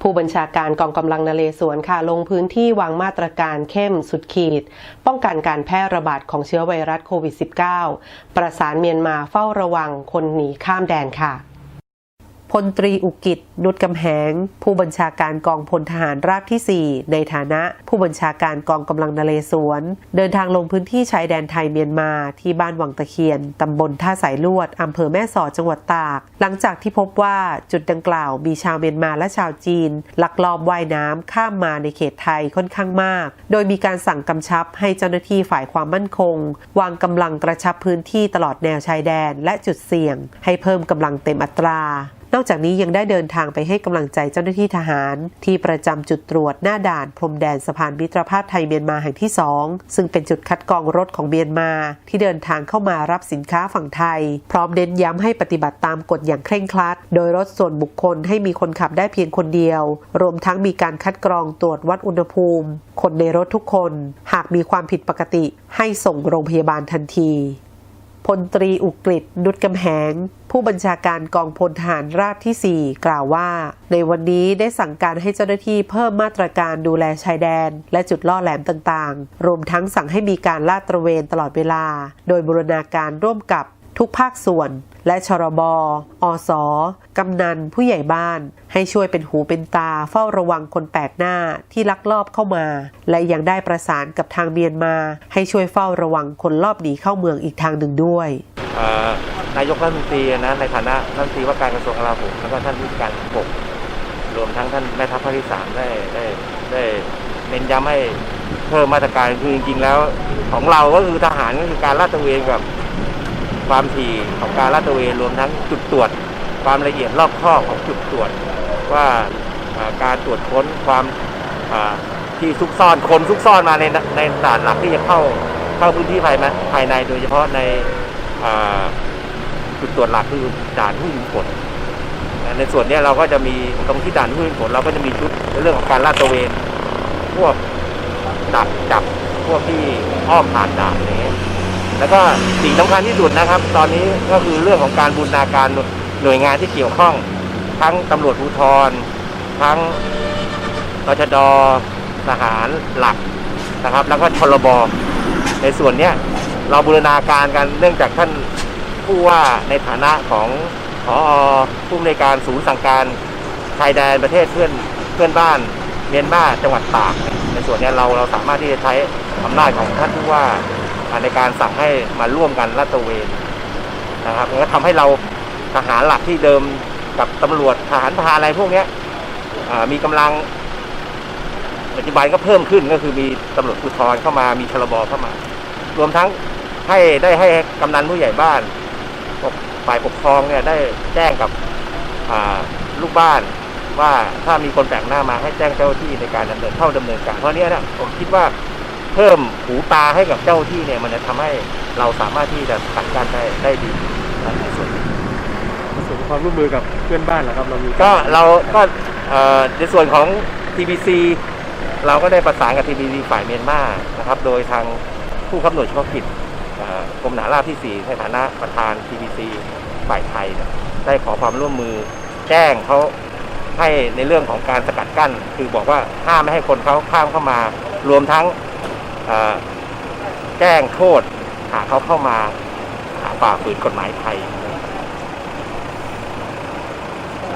ผู้บัญชาการกองกำลังนเรศวรค่ะลงพื้นที่วางมาตรการเข้มสุดขีด ป้องกันการแพร่ระบาดของเชื้อไวรัสโควิด -19 ประสานเมียนมาเฝ้าระวังคนหนีข้ามแดนค่ะ พลตรีอุกิจ นุชกำแหง ผู้บัญชาการกองพลทหารราบที่ 4 ในฐานะผู้บัญชาการกองกำลังนเรศวร เดินทางลงพื้นที่ชายแดนไทยเมียนมาที่บ้านวังตะเคียน ตำบลท่าสายลวด อำเภอแม่สอดจังหวัดตาก หลังจากที่พบว่าจุดดังกล่าวมีชาวเมียนมาและชาวจีน ลักลอบว่ายน้ำข้ามมาในเขตไทยค่อนข้างมาก โดยมีการสั่งกำชับให้เจ้าหน้าที่ฝ่ายความมั่นคง วางกำลังกระชับพื้นที่ตลอดแนวชายแดนและจุดเสี่ยง ให้เพิ่มกำลังเต็มอัตรา นอกจากนี้ยังได้เดินทางไปให้กำลังใจเจ้าหน้าที่ทหาร ที่ประจำจุดตรวจหน้าด่านพรมแดนสะพานมิตรภาพไทยเมียนมาแห่งที่ 2 ซึ่งเป็นจุดคัดกรองรถของเมียนมา ที่เดินทางเข้ามารับสินค้าฝั่งไทย พร้อมเน้นย้ำให้ปฏิบัติตามกฎอย่างเคร่งครัด โดยรถส่วนบุคคลให้มีคนขับได้เพียงคนเดียว รวมทั้งมีการคัดกรองตรวจวัดอุณหภูมิ คนในรถทุกคน หากมีความผิดปกติ ให้ส่งโรงพยาบาลทันที พลตรีอุกฤษนุชกำแหง ผู้บัญชาการกองพลทหารราบที่ 4 กล่าวว่า ในวันนี้ได้สั่งการให้เจ้าหน้าที่เพิ่มมาตรการดูแลชายแดน และจุดล่อแหลมต่างๆ รวมทั้งสั่งให้มีการลาดตระเวนตลอดเวลา โดยบูรณาการร่วมกับ ทุกภาคส่วน และชรบอสกำนันผู้ใหญ่บ้าน ให้ช่วยเป็นหูเป็นตาเฝ้าระวังคนแปลกหน้าที่ลักลอบเข้ามา และยังได้ประสานกับทางเมียนมา ให้ช่วยเฝ้าระวังคนลอบหนีเข้าเมืองอีกทางหนึ่งด้วยนายกรัฐมนตรีนะในฐานะรัฐมนตรีว่าการกระทรวงกลาโหมแล้วก็ท่านผู้การปกรวมทั้งท่านแม่ทัพภาคที่สามได้ได้ได้เน้นย้ำให้เพิ่มมาตรการคือจริงๆแล้วของเราก็คือทหารก็คือการลาดตระเวนกับ ความถี่ของการลาดตระเวนรวมทั้งจุดตรวจ ความละเอียดรอบคอของจุดตรวจ ว่าการตรวจค้นความที่ซุกซ่อนคนซุกซ่อนมาในในด่านหลักที่จะเข้าเข้าพื้นที่ภายในภายในโดยเฉพาะในจุดตรวจหลักคือด่านผู้ยิงผลในส่วนนี้เราก็จะมีตรงที่ด่านผู้ยิงผลเราก็จะมีชุดเรื่องของการลาดตระเวนพวกดักจับพวกที่อ้อมผ่านด่านอะไรเงี้ แล้วก็สิ่งสำคัญที่สุดนะครับ ตอนนี้ก็คือเรื่องของการบูรณาการหน่วยงานที่เกี่ยวข้อง ทั้งตำรวจภูธรทั้งตชดทหารหลักนะครับ แล้วก็ชลบในส่วนเนี้ยเราบูรณาการกันเนื่องจากท่านผู้ว่าในฐานะของพอผู้อำนการศูนย์สั่งการชายแดนประเทศเพื่อนเพื่อนบ้านเมียนมาจังหวัดตาก ในส่วนนี้เราเราสามารถที่จะใช้อำนาจของท่านผู้ว่า ในการสั่งให้มาร่วมกันลาดตระเวนนะครับมันก็ทำให้เราทหารหลักที่เดิมกับตำรวจทหารพาอะไรพวกเนี้ยมีกำลังปัจจุบันก็เพิ่มขึ้นก็คือมีตำรวจภูธรเข้ามามีชลบเข้ามา รวมทั้งให้ได้ให้กำนันผู้ใหญ่บ้านฝ่ายปกครองเนี่ยได้แจ้งกับลูกบ้านว่าถ้ามีคนแปลกหน้ามาให้แจ้งเจ้าหน้าที่ในการดำเนินเข้าดำเนินการเพราะเนี้ยนะผมคิดว่า เพิ่มหูตาให้กับเจ้าที่เนี่ย มันจะทำให้เราสามารถที่จะขัดกันได้ได้ดีในส่วนนี้ส่วนความร่วมมือกับเพื่อนบ้านเหรอครับเรามีก็เราก็ในส่วนของ TBC เราก็ได้ประสานกับ TBC ฝ่ายเมียนมานะครับ โดยทางผู้กำหนดเฉพาะกิจกรมทหาราบที่ 4 ในฐานะประธาน TBC ฝ่ายไทยได้ขอความร่วมมือแจ้งเขาให้ในเรื่องของการสกัดกั้น คือบอกว่าห้ามไม่ให้คนเขาข้ามเข้ามารวมทั้ง แจ้งโทษหากเขาเข้ามาหาฝ่าฝืนกฎหมายไทย